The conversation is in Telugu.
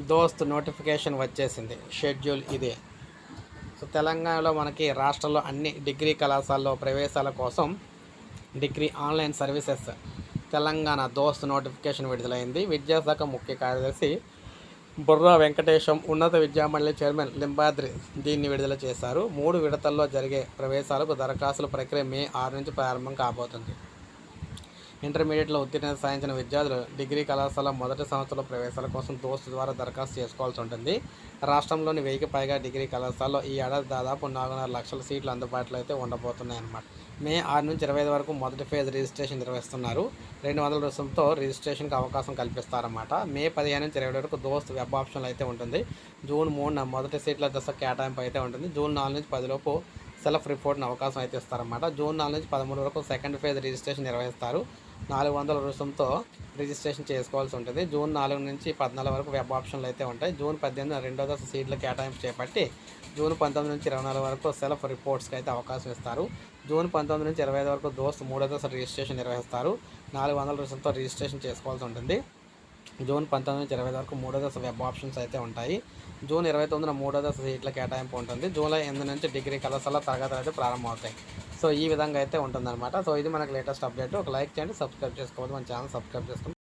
దోస్త్ నోటిఫికేషన్ వచ్చేసింది. షెడ్యూల్ ఇదే. సో తెలంగాణలో మనకి రాష్ట్రంలో అన్ని డిగ్రీ కళాశాలలో ప్రవేశాల కోసం డిగ్రీ ఆన్లైన్ సర్వీసెస్ తెలంగాణ దోస్త్ నోటిఫికేషన్ విడుదలైంది. విద్యాశాఖ ముఖ్య కార్యదర్శి బుర్రా వెంకటేశం ఉన్నత విద్యామండలి చైర్మన్ లింబాద్రి దీన్ని విడుదల చేశారు. మూడు విడతల్లో జరిగే ప్రవేశాలకు దరఖాస్తుల ప్రక్రియ మే ఆరు నుంచి ప్రారంభం కాబోతుంది. ఇంటర్మీడియట్లో ఉత్తీర్ణత సాధించిన విద్యార్థులు డిగ్రీ కళాశాల మొదటి సంవత్సరంలో ప్రవేశాల కోసం దోస్తు ద్వారా దరఖాస్తు చేసుకోవాల్సి ఉంటుంది. రాష్ట్రంలోని వెయ్యికి పైగా డిగ్రీ కళాశాలలో ఈ ఏడాది దాదాపు నాలుగున్నర లక్షల సీట్లు అందుబాటులో అయితే ఉండబోతున్నాయి అన్నమాట మే ఆరు నుంచి ఇరవై ఐదు వరకు మొదటి ఫేజ్ రిజిస్ట్రేషన్ నిర్వహిస్తున్నారు. రెండు వందల రుసుంతో రిజిస్ట్రేషన్కి అవకాశం కల్పిస్తారన్నమాట. మే పదిహేను నుంచి ఇరవై వరకు దోస్త్ వెబ్ ఆప్షన్లు అయితే ఉంటుంది. జూన్ మూడున మొదటి సీట్ల దశ కేటాయింపు అయితే ఉంటుంది. జూన్ నాలుగు నుంచి పదిలోపు సెల్ఫ్ రిపోర్ట్ని అవకాశం అయితే ఇస్తారన్నమాట. జూన్ నాలుగు నుంచి పదమూడు వరకు సెకండ్ ఫేజ్ రిజిస్ట్రేషన్ నిర్వహిస్తారు. నాలుగు వందల రుసుంతో రిజిస్ట్రేషన్ చేసుకోవాల్సి ఉంటుంది. జూన్ నాలుగు నుంచి పద్నాలుగు వరకు వెబ్ ఆప్షన్లు అయితే ఉంటాయి. జూన్ పద్దెనిమిది రెండో దశ సీట్ల కేటాయింపు చేపట్టి జూన్ పంతొమ్మిది నుంచి ఇరవై నాలుగు వరకు సెల్ఫ్ రిపోర్ట్స్కి అయితే అవకాశం ఇస్తారు. జూన్ పంతొమ్మిది నుంచి ఇరవై ఐదు వరకు దోస్త్ మూడో దశ రిజిస్ట్రేషన్ నిర్వహిస్తారు. నాలుగు వందల రుసుంతో రిజిస్ట్రేషన్ చేసుకోవాల్సి ఉంటుంది. జూన్ పంతొమ్మిది నుంచి ఇరవై వరకు మూడో దశ వెబ్ ఆప్షన్స్ అయితే ఉంటాయి. జూన్ ఇరవై తొమ్మిదిన మూడో దశ సీట్ల కేటాయింపు ఉంటుంది. జూలై ఎనిమిది నుంచి డిగ్రీ కళాశాల తరగతులు అయితే ప్రారంభమవుతాయి. సో ఈ విధంగా అయితే ఉంటుందన్నమాట. సో ఇది మనకు లేటెస్ట్ అప్డేట్. ఒక లైక్ చేయండి సబ్స్క్రైబ్ చేసుకోవద్దు. మన ఛానల్ సబ్స్క్రైబ్ చేసుకోండి.